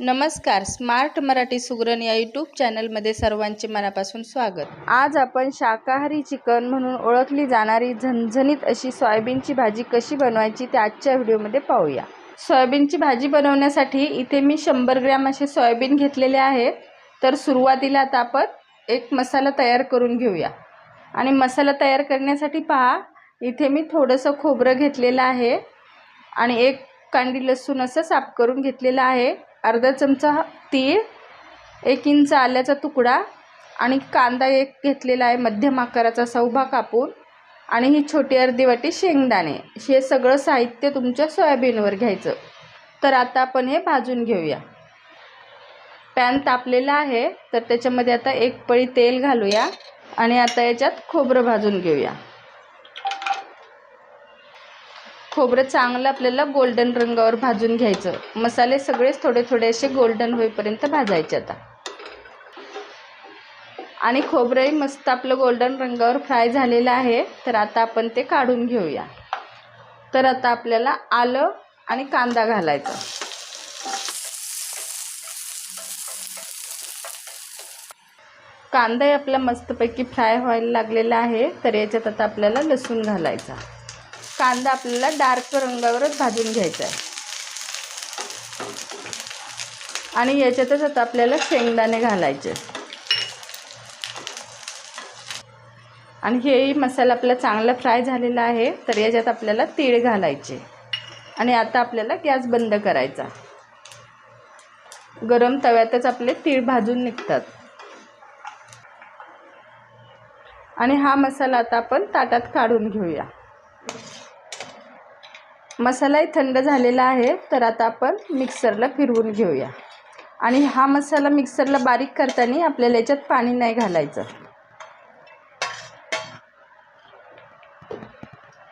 नमस्कार स्मार्ट मराठी सुगरण या यूट्यूब चॅनलमध्ये सर्वांचे मनापासून स्वागत. आज आपण शाकाहारी चिकन म्हणून ओळखली जाणारी झणझणीत अशी सोयाबीनची भाजी कशी बनवायची ते आजच्या व्हिडिओमध्ये पाहूया. सोयाबीनची भाजी बनवण्यासाठी इथे मी शंभर ग्रॅम असे सोयाबीन घेतलेले आहेत तर सुरुवातीला आता आपण एक मसाला तयार करून घेऊया. आणि मसाला तयार करण्यासाठी पहा इथे मी थोडंसं खोबरं घेतलेलं आहे. आणि एक कांडी लसूण असं साफ करून घेतलेलं आहे. अर्धा चमचा तीळ एक इंच आल्याचा तुकडा आणि कांदा एक घेतलेला आहे मध्यम आकाराचा सौभा कापून. आणि ही छोटी अर्धी वाटी शेंगदाणे. हे सगळं साहित्य तुमच्या सोयाबीनवर घ्यायचं. तर आता आपण हे भाजून घेऊया. पॅन तापलेला आहे तर त्याच्यामध्ये आता एक पळी तेल घालूया आणि आता याच्यात खोबरं भाजून घेऊया. खोबरं चांगलं आपल्याला गोल्डन रंगावर भाजून घ्यायचं. मसाले सगळेच थोडे थोडे असे गोल्डन होईपर्यंत भाजायचे आता. आणि खोबरंही मस्त आपलं गोल्डन रंगावर फ्राय झालेलं आहे. तर आता आपण ते काढून घेऊया. तर आता आपल्याला आलं आणि कांदा घालायचा. कांदाही आपला मस्तपैकी फ्राय व्हायला लागलेला आहे. तर याच्यात आता आपल्याला लसूण घालायचा. कांदा आपल्याला डार्क रंगावरच भाजून घ्यायचा आहे. आणि याच्यातच आता आपल्याला शेंगदाणे घालायचे आणि हेही मसाला आपला चांगला फ्राय झालेला आहे तर याच्यात आपल्याला तीळ घालायचे. आणि आता आपल्याला गॅस बंद करायचा. गरम तव्यातच आपले तीळ भाजून निघतात. आणि हा मसाला आता आपण ताटात काढून घेऊया. मसालाही थंड झालेला आहे तर आता आपण मिक्सरला फिरवून घेऊया. आणि हा मसाला मिक्सरला बारीक करताना आपल्याला याच्यात पाणी नाही घालायचं.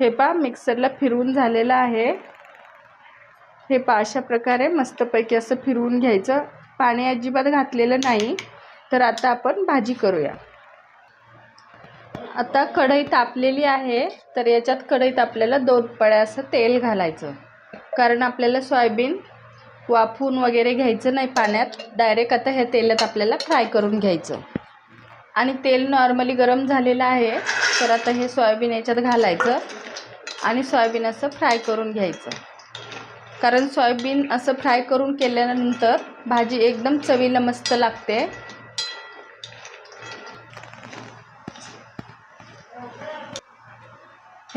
हे पा मिक्सरला फिरवून झालेलं आहे. हे पा अशा प्रकारे मस्तपैकी असं फिरवून घ्यायचं. पाणी अजिबात घातलेलं नाही. तर आता आपण भाजी करूया. आता कढई तापलेली आहे तर याच्यात कढईत आपल्याला दोन पळ्या असं तेल घालायचं. कारण आपल्याला सोयाबीन वाफून वगैरे घ्यायचं नाही पाण्यात डायरेक्ट आता ह्या तेलात आपल्याला फ्राय करून घ्यायचं. आणि तेल नॉर्मली गरम झालेलं आहे तर आता हे सोयाबीन याच्यात घालायचं आणि सोयाबीन असं फ्राय करून घ्यायचं. कारण सोयाबीन असं फ्राय करून केल्यानंतर भाजी एकदम चवीला मस्त लागते.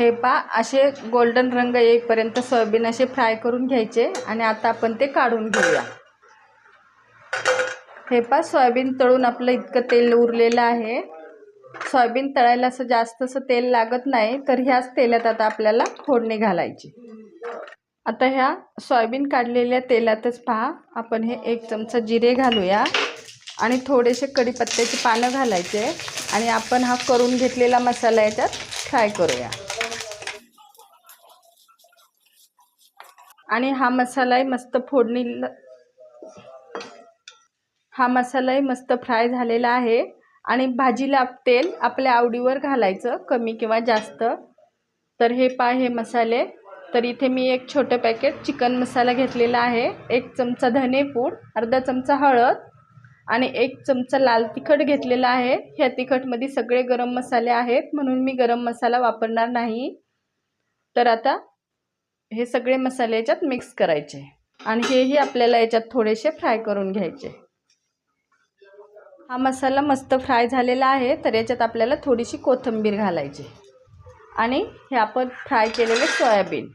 हे पा असे गोल्डन रंग येईपर्यंत सोयाबीन असे फ्राय करून घ्यायचे आणि आता आपण ते काढून घेऊया. हे पा सोयाबीन तळून आपलं इतकं तेल उरलेलं आहे. सोयाबीन तळायला असं जास्त असं तेल लागत नाही तर ह्याच तेलात आता आपल्याला फोडणी घालायची. आता ह्या सोयाबीन काढलेल्या तेलातच पहा आपण हे एक चमचा जिरे घालूया आणि थोडेसे कढीपत्त्याची पानं घालायचे आणि आपण हा करून घेतलेला मसाला याच्यात फ्राय करूया. आणि हा मसालाही मस्त फोडणी हा मसालाही मस्त फ्राय झालेला आहे. आणि भाजीला तेल आपल्या आवडीवर घालायचं कमी किंवा जास्त. तर हे पा हे मसाले. तर इथे मी एक छोटं पॅकेट चिकन मसाला घेतलेला आहे. एक चमचा धनेपूड अर्धा चमचा हळद आणि एक चमचा लाल तिखट घेतलेला आहे. ह्या तिखटमध्ये सगळे गरम मसाले आहेत म्हणून मी गरम मसाला वापरणार नाही. तर आता हे सगळे मसाले याच्यात मिक्स करायचे. आणि हेही आपल्याला याच्यात थोडेसे फ्राय करून घ्यायचे. हा मसाला मस्त फ्राय झालेला आहे तर याच्यात आपल्याला थोडीशी कोथिंबीर घालायची. आणि हे आपण फ्राय केलेले सोयाबीन.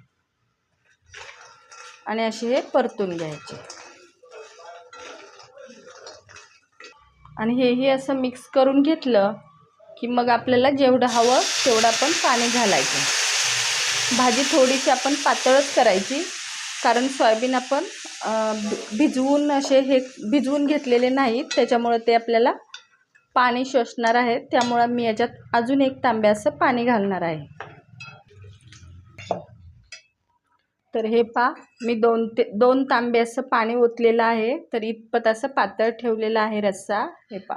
आणि असे हे परतून घ्यायचे. आणि हेही असं मिक्स करून घेतलं की मग आपल्याला जेवढं हवं तेवढं आपण पाणी घालायचं. भाजी थोडीशी आपण पातळच करायची. कारण सोयाबीन आपण भिजवून असे हे भिजवून घेतलेले नाहीत. त्याच्यामुळं ते आपल्याला पाणी शोषणार आहे. त्यामुळं मी याच्यात अजून एक तांब्या असं पाणी घालणार आहे. तर हे पा मी दोन ते दोन तांबे असं पाणी ओतलेलं आहे. तर इतपत असं पातळ ठेवलेलं आहे रस्सा. हे पा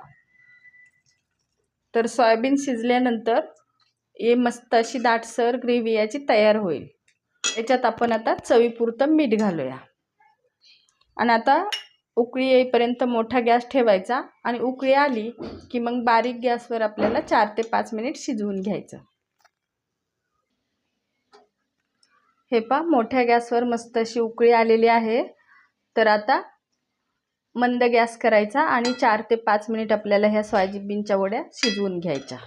तर सोयाबीन शिजल्यानंतर हे मस्त अशी दाटसर ग्रेव्ही याची तयार होईल. याच्यात आपण आता चवीपुरतं मीठ घालूया. आणि आता उकळी येईपर्यंत मोठा गॅस ठेवायचा आणि उकळी आली की मग बारीक गॅसवर आपल्याला चार ते पाच मिनिट शिजवून घ्यायचं. हे पा मोठ्या गॅसवर मस्त अशी उकळी आलेली आहे. तर आता मंद गॅस करायचा आणि चार ते पाच मिनिट आपल्याला ह्या सोयाबीनच्या वड्या शिजवून घ्यायच्या.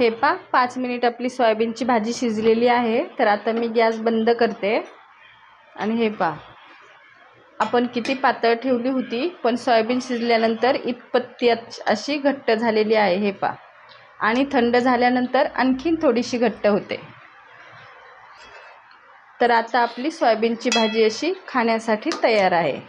हे पा पाच मिनिट आपली सोयाबीनची भाजी शिजलेली आहे. तर आता मी गॅस बंद करते. आणि हे पा आपण किती पातळ ठेवली होती पण सोयाबीन शिजल्यानंतर इतपत्ती अशी घट्ट झालेली आहे हे पा आणि थंड झाल्यानंतर आणखीन थोडीशी घट्ट होते. तर आता आपली सोयाबीनची भाजी अशी खाण्यासाठी तयार आहे.